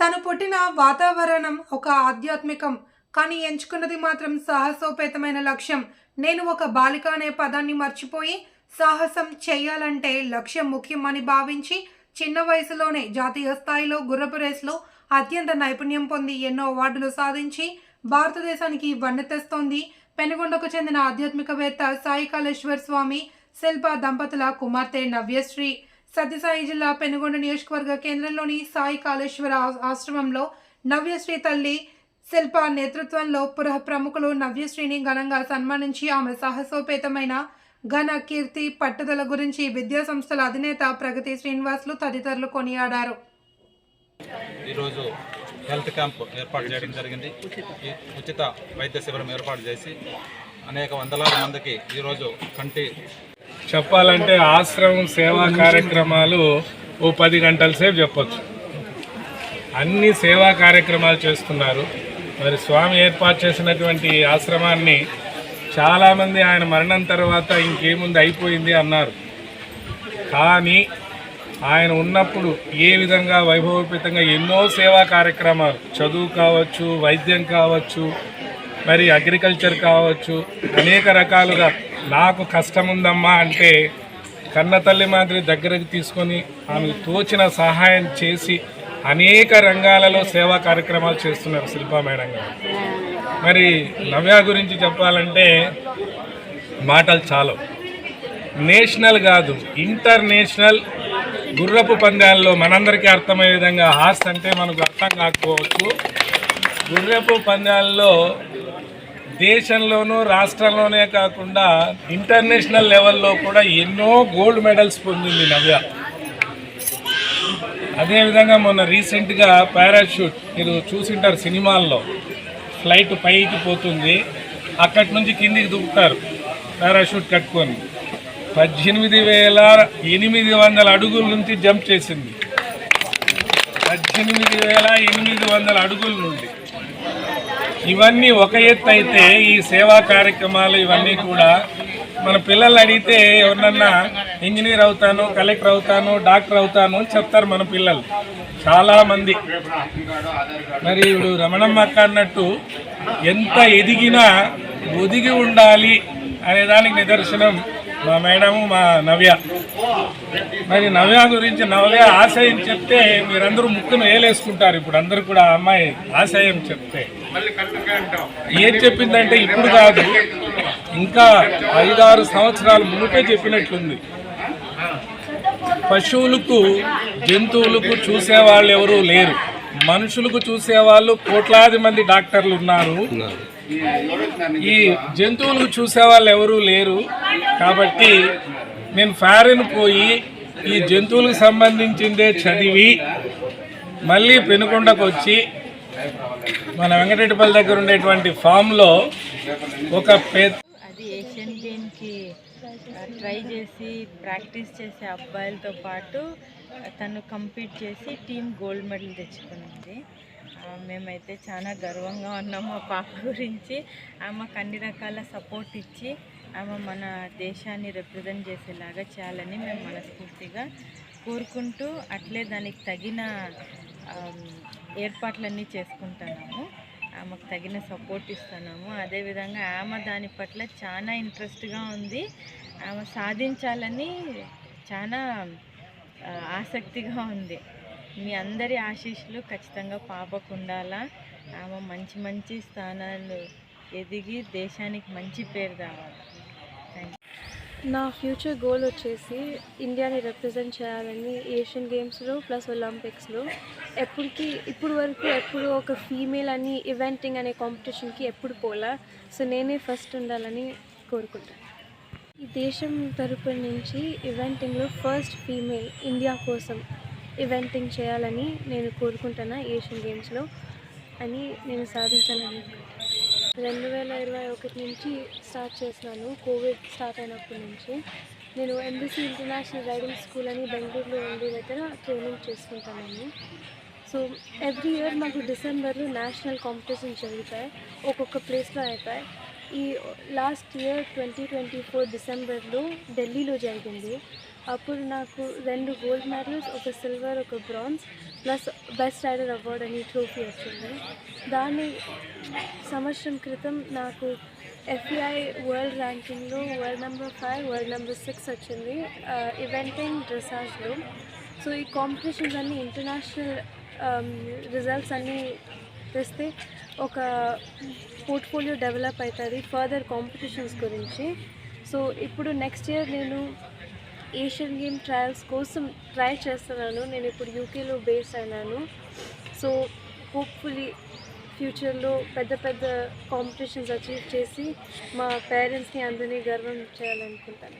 తను పుట్టిన వాతావరణం ఒక ఆధ్యాత్మికం కానీ ఎంచుకున్నది మాత్రం సాహసోపేతమైన లక్ష్యం. నేను ఒక బాలిక అనే పదాన్ని మర్చిపోయి సాహసం చేయాలంటే లక్ష్యం ముఖ్యమని భావించి చిన్న వయసులోనే జాతీయ స్థాయిలో గుర్రపు రేసులో అత్యంత నైపుణ్యం పొంది ఎన్నో అవార్డులు సాధించి భారతదేశానికి వన్నె తెస్తోంది. పెనుగొండకు చెందిన ఆధ్యాత్మికవేత్త సాయి కాళేశ్వర్ స్వామి శిల్ప దంపతుల కుమార్తె నవ్యశ్రీ సత్యసాయి జిల్లా పెనుగొండ నియోజకవర్గ కేంద్రంలోని సాయి కాళేశ్వర ఆశ్రమంలో నవ్యశ్రీ తల్లి శిల్ప నేతృత్వంలో పురః ప్రముఖులు నవ్యశ్రీని ఘనంగా సన్మానించి ఆమె సాహసోపేతమైన ఘన కీర్తి పట్టుదల గురించి విద్యా సంస్థల అధినేత ప్రగతి శ్రీనివాసులు తదితరులు కొనియాడారు. ఈరోజు హెల్త్ క్యాంప్ ఏర్పాటు చేయడం జరిగింది. ఉచిత వైద్య శిబిరం ఏర్పాటు చేసి అనేక వందలాది మందికి ఈరోజు కంటి చెప్పాలంటే ఆశ్రమం సేవా కార్యక్రమాలు ఓ పది గంటల సేపు చెప్పచ్చు. అన్ని సేవా కార్యక్రమాలు చేస్తున్నారు. మరి స్వామి ఏర్పాటు చేసినటువంటి ఆశ్రమాన్ని చాలామంది ఆయన మరణం తర్వాత ఇంకేముంది అయిపోయింది అన్నారు. కానీ ఆయన ఉన్నప్పుడు ఏ విధంగా వైభవోపేతంగా ఎన్నో సేవా కార్యక్రమాలు చదువు కావచ్చు వైద్యం కావచ్చు మరి అగ్రికల్చర్ కావచ్చు అనేక రకాలుగా నాకు కష్టం ఉందమ్మా అంటే కన్నతల్లి మాదిరి దగ్గరకు తీసుకొని ఆమెకు తోచిన సహాయం చేసి అనేక రంగాలలో సేవా కార్యక్రమాలు చేస్తున్నారు శిల్పా మేడం గారు. మరి నవ్య గురించి చెప్పాలంటే మాటలు చాలవు నేషనల్ కాదు ఇంటర్నేషనల్ గుర్రపు పందాల్లో మనందరికీ అర్థమయ్యే విధంగా హాస్ అంటే మనకు అర్థం కాకపోవచ్చు. గుర్రపు పందాల్లో దేశంలోనూ రాష్ట్రంలోనే కాకుండా ఇంటర్నేషనల్ లెవెల్లో కూడా ఎన్నో గోల్డ్ మెడల్స్ పొందింది నవ్య. అదేవిధంగా మొన్న రీసెంట్గా పారాషూట్ మీరు చూసింటారు సినిమాల్లో ఫ్లైట్ పైకి పోతుంది అక్కడి నుంచి కిందికి దుక్కుతారు పారాషూట్ కట్టుకొని. పద్దెనిమిది వేల ఎనిమిది వందల అడుగుల నుంచి జంప్ చేసింది. పద్దెనిమిది వేల ఎనిమిది వందల అడుగుల నుండి. ఇవన్నీ ఒక ఎత్తు అయితే ఈ సేవా కార్యక్రమాలు ఇవన్నీ కూడా మన పిల్లలు అడిగితే ఎవరినన్నా ఇంజనీర్ అవుతాను కలెక్టర్ అవుతాను డాక్టర్ అవుతాను అని చెప్తారు మన పిల్లలు. చాలామంది మరి ఇప్పుడు రమణమ్మ అక్క అన్నట్టు ఎంత ఎదిగినా ఒదిగి ఉండాలి అనే దానికి నిదర్శనం. మా మేడము మా నవ్య. మరి నవ్య గురించి నవ్య ఆశయం చెప్తే మీరందరూ ముక్కును వేలేసుకుంటారు ఇప్పుడు అందరూ కూడా అమ్మాయి ఆశయం చెప్తే. ఏం చెప్పిందంటే ఇప్పుడు కాదు. ఇంకా ఐదారు సంవత్సరాల మునిపే చెప్పినట్లుంది. పశువులకు జంతువులకు చూసేవాళ్ళు ఎవరూ లేరు. మనుషులకు చూసేవాళ్ళు కోట్లాది మంది డాక్టర్లు ఉన్నారు. ఈ జంతువులకు చూసేవాళ్ళు ఎవరూ లేరు. కాబట్టి నేను ఫారెన్ పోయి ఈ జంతువులకు సంబంధించిందే చదివి మళ్ళీ పెనుకొండకు వచ్చి మన వెంకటరెడ్డిపల్లి దగ్గర ఉండేటువంటి ఫామ్లో ఒక పెద్ద అది ఏషియన్ గేమ్కి ట్రై చేసి ప్రాక్టీస్ చేసే అబ్బాయిలతో పాటు తను కంప్లీట్ చేసి టీమ్ గోల్డ్ మెడల్ తెచ్చుకునింది. మేమైతే చాలా గర్వంగా ఉన్నాము మా పాప గురించి. ఆమెకు అన్ని రకాల సపోర్ట్ ఇచ్చి ఆమె మన దేశాన్ని రిప్రజెంట్ చేసేలాగా చేయాలని మేము మనస్ఫూర్తిగా కోరుకుంటూ అట్లే దానికి తగిన ఏర్పాట్లన్నీ చేసుకుంటున్నాము. ఆమెకు తగిన సపోర్ట్ ఇస్తున్నాము. అదేవిధంగా ఆమె దాని పట్ల చాలా ఇంట్రెస్ట్గా ఉంది. ఆమె సాధించాలని చాలా ఆసక్తిగా ఉంది. మీ అందరి ఆశీస్సులు ఖచ్చితంగా పాపకు ఉండాలా ఆమె మంచి మంచి స్థానాలు ఎదిగి దేశానికి మంచి పేరు రావాలి. థ్యాంక్ నా ఫ్యూచర్ గోల్ వచ్చేసి ఇండియాని రిప్రజెంట్ చేయాలని ఏషియన్ గేమ్స్లో ప్లస్ ఒలింపిక్స్లో. ఎప్పటికి ఇప్పుడు వరకు ఎప్పుడు ఒక ఫీమేల్ అని ఈవెంటింగ్ అనే కాంపిటీషన్కి ఎప్పుడు పోలా? సో నేనే ఫస్ట్ ఉండాలని కోరుకుంటాను. ఈ దేశం తరపు నుంచి ఈవెంటింగ్లో ఫస్ట్ ఫీమేల్ ఇండియా కోసం ఈవెంటింగ్ చేయాలని నేను కోరుకుంటున్నా ఏషియన్ గేమ్స్లో అని నేను సాధించాలని రెండు వేల ఇరవై ఒకటి నుంచి స్టార్ట్ చేసినాను. కోవిడ్ స్టార్ట్ అయినప్పటి నుంచి నేను ఎంబీసీ ఇంటర్నేషనల్ రైడింగ్ స్కూల్ అని బెంగళూరులో ఉండే దగ్గర ట్రైనింగ్ చేసుకుంటాను సో ఎవ్రీ ఇయర్ మాకు డిసెంబర్లో నేషనల్ కాంపిటీషన్ జరుగుతాయి. ఒక్కొక్క ప్లేస్లో అవుతాయి ఈ last year twenty twenty four డిసెంబర్లో ఢిల్లీలో జరిగింది. అప్పుడు నాకు రెండు గోల్డ్ మెడల్స్ ఒక సిల్వర్ ఒక bronze plus best rider award అని ట్రోఫీ వచ్చింది. దాన్ని సంవత్సరం క్రితం నాకు FI world ర్యాంకింగ్లో world number five world number six వచ్చింది. ఈవెంటింగ్ డ్రెసాజ్లో సో ఈ కాంపిటీషన్స్ అన్నీ ఇంటర్నేషనల్ రిజల్ట్స్ అన్నీ తెస్తే ఒక పోర్ట్ఫోలియో డెవలప్ అవుతుంది ఫర్దర్ కాంపిటీషన్స్ గురించి. సో ఇప్పుడు నెక్స్ట్ ఇయర్ నేను ఏషియన్ గేమ్ ట్రయల్స్ కోసం ట్రై చేస్తున్నాను. నేను ఇప్పుడు యూకేలో బేస్ అయినాను. సో హోప్ఫుల్లీ ఫ్యూచర్లో పెద్ద పెద్ద కాంపిటీషన్స్ అచీవ్ చేసి మా పేరెంట్స్ని అందరినీ గర్వం చేయాలనుకుంటాను